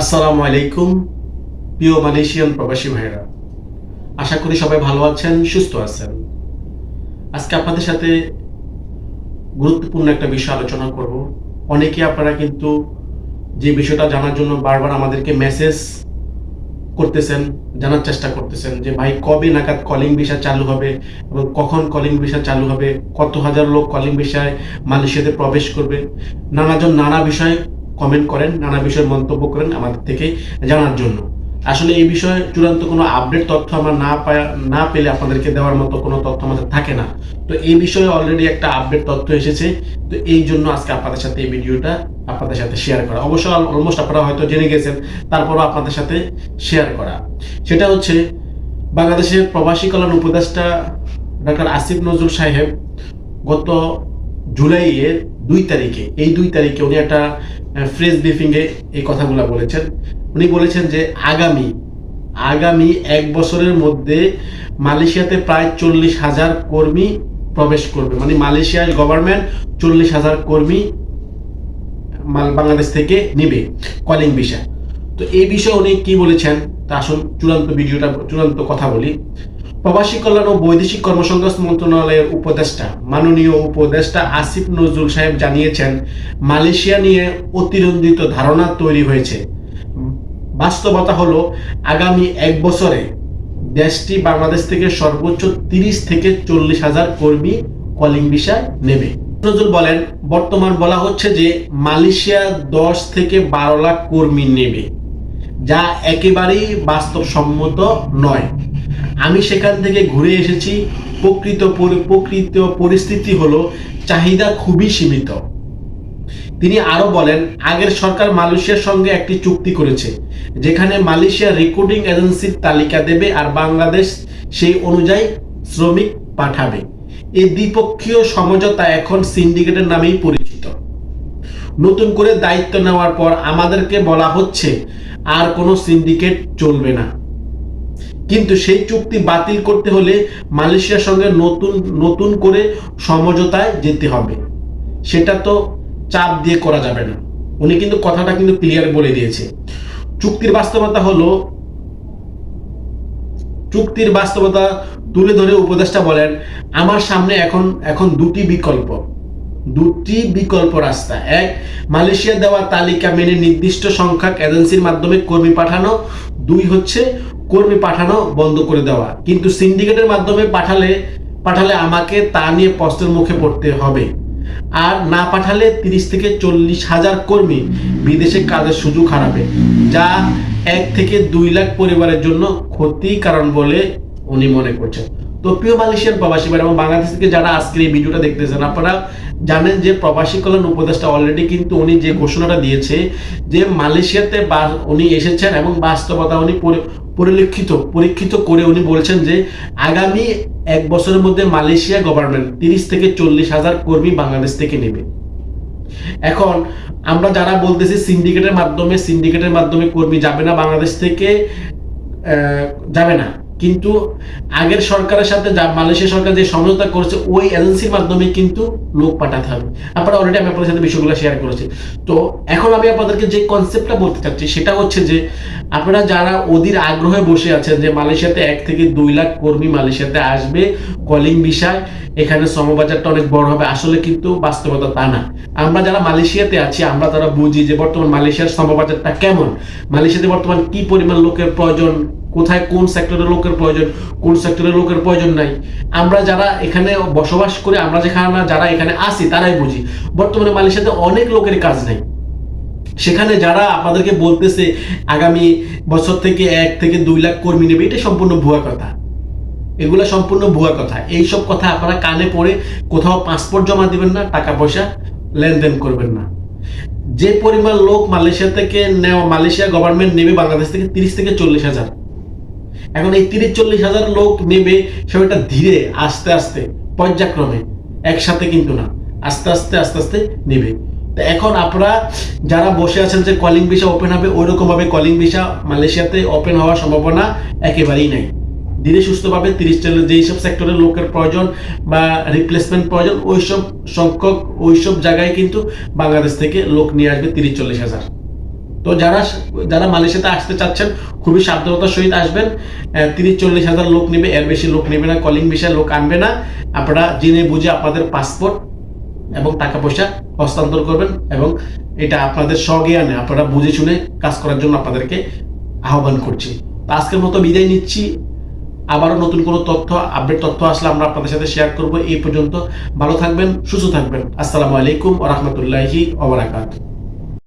আসসালামু আলাইকুম, প্রিয় মালয়েশিয়ান প্রবাসী ভাইরা আশা করি সবাই ভালো আছেন, সুস্থ আছেন। আজকে আপনাদের সাথে গুরুত্বপূর্ণ একটা বিষয় আলোচনা করব। অনেকে আপনারা কিন্তু যে বিষয়টা জানার জন্য বারবার আমাদেরকে মেসেজ করতেছেন, জানার চেষ্টা করতেছেন যে, ভাই, কবে নাগাদ কলিং ভিসা চালু হবে এবং কখন কলিং ভিসা চালু হবে? কত হাজার লোক কলিং ভিসায় মালয়েশিয়াতে প্রবেশ করবে? নানাজন নানা বিষয়ে কমেন্ট করেন, নানা বিষয়ে মন্তব্য করেন আমাদের থেকে জানার জন্য। আসলে এই বিষয়ে চূড়ান্ত কোনো আপডেট তথ্য আমরা না না পেলে আপনাদেরকে দেওয়ার মতো কোনো তথ্য আমাদের থাকে না। তো এই বিষয়ে অলরেডি একটা আপডেট তথ্য এসেছে, তো এই জন্য আজকে আপনাদের সাথে এই ভিডিওটা আপনাদের সাথে শেয়ার করা। অবশ্য অলমোস্ট আপনারা হয়তো জেনে গেছেন, তারপরও আপনাদের সাথে শেয়ার করা। সেটা হচ্ছে বাংলাদেশের প্রবাসী কল্যাণ উপদেষ্টা ডক্টর আসিফ নজরুল সাহেব গত জুলাইয়ের দুই তারিখে, এই দুই তারিখে উনি একটা ফ্রেশ ব্রিফিংয়ে এই কথাগুলো বলেছেন। উনি বলেছেন যে আগামী আগামী এক বছরের মধ্যে মালয়েশিয়াতে প্রায় চল্লিশ হাজার কর্মী প্রবেশ করবে। মানে মালয়েশিয়ার গভর্নমেন্ট চল্লিশ হাজার কর্মী মাল, বাংলাদেশ থেকে নেবে কলিং ভিসা। তো এই বিষয়ে উনি কি বলেছেন? তা আসুন চূড়ান্ত ভিডিওটা, চূড়ান্ত কথা বলি। প্রবাসী কল্যাণ ও বৈদেশিক কর্মসংস্থান মন্ত্রণালয়ের উপদেষ্টা, মাননীয় উপদেষ্টা আসিফ নজরুল সাহেব জানিয়েছেন, মালয়েশিয়া নিয়ে অতিরঞ্জিত ধারণা তৈরি হয়েছে। বাস্তবতা হলো, আগামী এক বছরে দেশটি বাংলাদেশ থেকে সর্বোচ্চ তিরিশ থেকে চল্লিশ হাজার কর্মী কলিং ভিসা নেবে। নজরুল বলেন, বর্তমান বলা হচ্ছে যে মালয়েশিয়া দশ থেকে বারো লাখ কর্মী নেবে, যা একেবারেই বাস্তবসম্মত নয়। আমি সেখান থেকে ঘুরে এসেছি। প্রকৃত প্রকৃত পরিস্থিতি হলো চাহিদা খুবই সীমিত। তিনি আরও বলেন, আগের সরকার মালয়েশিয়ার সঙ্গে একটি চুক্তি করেছে, যেখানে মালয়েশিয়া রেকর্ডিং এজেন্সির তালিকা দেবে আর বাংলাদেশ সেই অনুযায়ী শ্রমিক পাঠাবে। এই দ্বিপক্ষীয় সমঝোতা এখন সিন্ডিকেটের নামেই পরিচিত। নতুন করে দায়িত্ব নেওয়ার পর আমাদেরকে বলা হচ্ছে, আর কোনো সিন্ডিকেট চলবে না। কিন্তু সেই চুক্তি বাতিল করতে হলে মালয়েশিয়ার সঙ্গে নতুন নতুন করে সমঝোতায় যেতে হবে। সেটা তো চাপ দিয়ে করা যাবে না। উনি কিন্তু কথাটা কিন্তু ক্লিয়ার বলে দিয়েছে। চুক্তির বাস্তবতা হলো, চুক্তির বাস্তবতা তুলে ধরে উপদেষ্টা বলেন, আমার সামনে এখন এখন দুটি বিকল্প। দুটি বিকল্প রাস্তা। এক, মালয়েশিয়া দেওয়া তালিকা মেনে নির্দিষ্ট সংখ্যক এজেন্সির মাধ্যমে কর্মী পাঠানো। দুই হচ্ছে কর্মী পাঠানো বন্ধ করে দেওয়া। কিন্তু সিন্ডিকেটের মাধ্যমে পাঠালে পাঠালে আমাকে তা নিয়ে প্রশ্নের মুখে পড়তে হবে। আর না পাঠালে তিরিশ থেকে চল্লিশ হাজার কর্মী বিদেশে কাজের সুযোগ হারাবে, যা এক থেকে দুই লাখ পরিবারের জন্য ক্ষতি কারণ বলে উনি মনে করছেন। তো প্রিয় মালয়েশিয়ান প্রবাসী এবং বাংলাদেশ থেকে যারা আজকের এই ভিডিওটা দেখতেছেন, আপনারা জানেন যে প্রবাসী কল্যাণ উপদেষ্টা অলরেডি কিন্তু উনি যে ঘোষণাটা দিয়েছে যে মালয়েশিয়াতে উনি এসেছেন এবং বাস্তবতা উনি পরিলক্ষিত, পরীক্ষিত করে উনি বলছেন যে আগামী এক বছরের মধ্যে মালয়েশিয়া গভর্নমেন্ট তিরিশ থেকে চল্লিশ হাজার কর্মী বাংলাদেশ থেকে নেবে। এখন আমরা যারা বলতেছি সিন্ডিকেটের মাধ্যমে সিন্ডিকেটের মাধ্যমে কর্মী যাবে না বাংলাদেশ থেকে যাবে না। কিন্তু আগের সরকারের সাথে যা মালয়েশিয়া সরকার যে সমঝোতা করেছে, ওই এজেন্সির মাধ্যমে কিন্তু লোক পাঠাতে হবে। আপনারা অলরেডি আমি আপনাদের সাথে বিষয়গুলো শেয়ার করেছি। তো এখন আমি আপনাদেরকে যে কনসেপ্টটা বলতে চাচ্ছি, সেটা হচ্ছে যে আপনারা যারা অধীর আগ্রহে বসে আছেন যে মালয়েশিয়াতে এক থেকে দুই লাখ কর্মী মালয়েশিয়াতে আসবে কলিং বিষয়, এখানে শ্রমবাজারটা অনেক বড় হবে, আসলে কিন্তু বাস্তবতা তা না। আমরা যারা মালয়েশিয়াতে আছি, আমরা তারা বুঝি যে বর্তমান মালয়েশিয়ার শ্রমবাজারটা কেমন। মালয়েশিয়াতে বর্তমান কি পরিমাণ লোকের প্রয়োজন কোথায় কোন সেক্টরের লোকের প্রয়োজন, কোন সেক্টরের লোকের প্রয়োজন নাই। আমরা যারা এখানে বসবাস করে, আমরা যেখানে যারা এখানে আসি তারাই বুঝি। বর্তমানে মালয়েশিয়াতে অনেক লোকের কাজ নাই। সেখানে যারা আপনাদেরকে বলতেছে, আগামী বছর থেকে এক থেকে দুই লাখ কর্মী নেবে এটা সম্পূর্ণ ভুয়া কথা। এগুলো সম্পূর্ণ ভুয়া কথা। এইসব কথা আপনারা কানে পড়ে কোথাও পাসপোর্ট জমা দিবেন না, টাকা পয়সা লেনদেন করবেন না। যে পরিমাণ লোক মালয়েশিয়া থেকে নেওয়া, মালয়েশিয়া গভর্নমেন্ট নেবে, বাংলাদেশ থেকে তিরিশ থেকে চল্লিশ হাজার। এখন এই তিরিশ চল্লিশ হাজার লোক নেবে সেটা ধীরে, আস্তে আস্তে, পর্যায়ক্রমে। একসাথে কিন্তু না। আস্তে আস্তে আস্তে আস্তে নেবে। এখন আপনারা যারা বসে আছেন যে কলিং ভিসা ওপেন হবে ওই রকম ভাবে কলিং ভিসা মালয়েশিয়াতে ওপেন হওয়ার সম্ভাবনা একেবারেই নাই। ধীরে সুস্থভাবে তিরিশ চল্লিশ যেই সব সেক্টরের লোকের প্রয়োজন বা রিপ্লেসমেন্ট প্রয়োজন, ওইসব সংখ্যক, ওইসব জায়গায় কিন্তু বাংলাদেশ থেকে লোক নিয়ে আসবে তিরিশ চল্লিশ হাজার। তো যারা যারা মালয়েশিয়াতে আসতে চাচ্ছেন, খুবই সাবধানতার সহিত আসবেন। তিরিশ চল্লিশ হাজার লোক নেবে, এর বেশি লোক নেবে না কলিং বিষয়ে লোক আনবে না। আপনারা জেনে বুঝে আপনাদের পাসপোর্ট এবং টাকা পয়সা হস্তান্তর করবেন এবং এটা আপনাদের স্বজ্ঞানে আপনারা বুঝে শুনে কাজ করার জন্য আপনাদেরকে আহ্বান করছি। তো আজকের মতো বিদায় নিচ্ছি। আবারও নতুন কোনো তথ্য আপডেট তথ্য আসলে আমরা আপনাদের সাথে শেয়ার করব। এই পর্যন্ত ভালো থাকবেন, সুস্থ থাকবেন। আসসালামু আলাইকুম ওরহমতুল্লাহি ওবরাকাতুহ